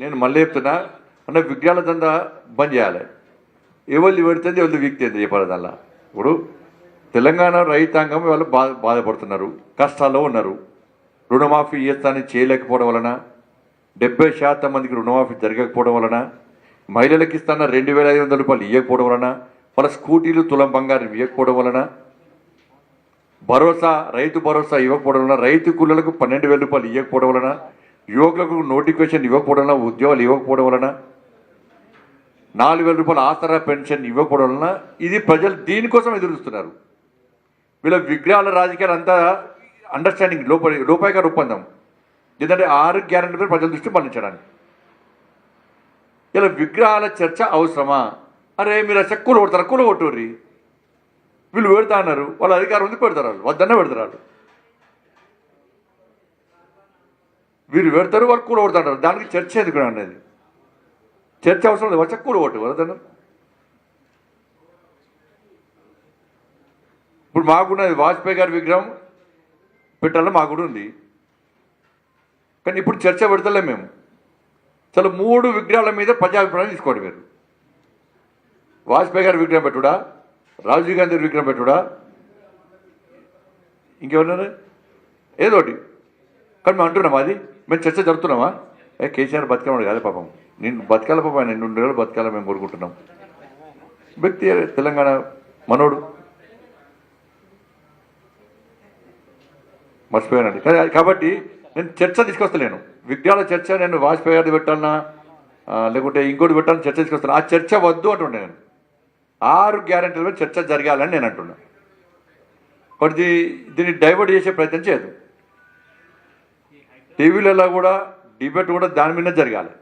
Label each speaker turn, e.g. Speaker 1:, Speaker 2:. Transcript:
Speaker 1: నేను మళ్ళీ చెప్తున్నా అన్న విగ్రహాల దందా బంద్ చేయాలి. ఎవరిది పెడుతుంది ఎవరిది వీక్తుంది చెప్పాలి దానిలో. ఇప్పుడు తెలంగాణ రైతాంగం వాళ్ళు బాధ బాధపడుతున్నారు కష్టాల్లో ఉన్నారు. రుణమాఫీ చేస్తానని చేయలేకపోవడం వలన డెబ్బై శాతం మందికి రుణమాఫీ జరగకపోవడం వలన మహిళలకు ఇస్తాన రెండు వేల ఐదు వందల రూపాయలు ఇవ్వకపోవడం వలన వాళ్ళ స్కూటీలు తులం బంగారం ఇవ్వకపోవడం వలన భరోసా రైతు భరోసా ఇవ్వకపోవడం వలన రైతు కూలీలకు పన్నెండు వేల రూపాయలు ఇవ్వకపోవడం వలన యువకులకు నోటిఫికేషన్ ఇవ్వకపోవడం వలన ఉద్యోగాలు ఇవ్వకపోవడం వలన నాలుగు వేల రూపాయల ఆసరా పెన్షన్ ఇవ్వకపోవడం వలన ఇది ప్రజలు దీనికోసం ఎదురు చూస్తున్నారు వీళ్ళ విగ్రహాల రాజకీయాలు అంతా అండర్స్టాండింగ్ లోప లోపాయక ఒప్పందం ఎందుకంటే ఆరు గ్యారెంటీ ప్రజల దృష్టి మరణించడానికి ఇలా విగ్రహాల చర్చ అవసరమా? అరే మీరు ఆ చెక్కులు కొడతారు కూల కొట్టుర్రి వీళ్ళు పెడతా అన్నారు. వాళ్ళ అధికారం ఉంది పెడతారు వాళ్ళు. వద్దన్న పెడతారు వీరు పెడతారు వాళ్ళు కూడా కొడతారు దానికి చర్చ ఎందుకు అనేది? చర్చ అవసరం లేదు. వచ్చా కూడా ఒకటి వద్దన్నారు ఇప్పుడు మాకున్నది వాజ్పేయి గారి విగ్రహం పెట్టాలని మాకు కూడా ఉంది. కానీ ఇప్పుడు చర్చ పెడతలే మేము. చాలా మూడు విగ్రహాల మీద ప్రజాభిప్రాయం తీసుకోండి మీరు. వాజ్పేయి గారి విగ్రహం పెట్టుడా? రాజీవ్ గాంధీ విగ్రహం పెట్టుడా? ఇంకెవరన్నారు ఏదో ఒకటి కానీ మేము అంటున్నామా అది మేము చర్చ జరుపుతున్నామా? ఏ కేసీఆర్ బతకాలన్నాడు కాదు పాపం. నేను బతకాల పాపం ఆయన. రెండు నెలలు బతకాల మేము కోరుకుంటున్నాం. వ్యక్తి తెలంగాణ మనోడు. మర్చిపోయానండి. కాబట్టి నేను చర్చ తీసుకొస్తలేను. విగ్రహాల చర్చ నేను వాజ్పేయి గారిది పెట్టాలన్నా లేకుంటే ఇంకోటి పెట్టాలని చర్చ తీసుకొస్తాను ఆ చర్చ వద్దు అంటుండే నేను. ఆరు గ్యారెంటీల మీద చర్చ జరగాలని నేను అంటున్నా. కాబట్టి దీన్ని డైవర్ట్ చేసే ప్రయత్నం చేయదు టీవీలలో కూడా డిబేట్ కూడా దాని మీద జరగాలి.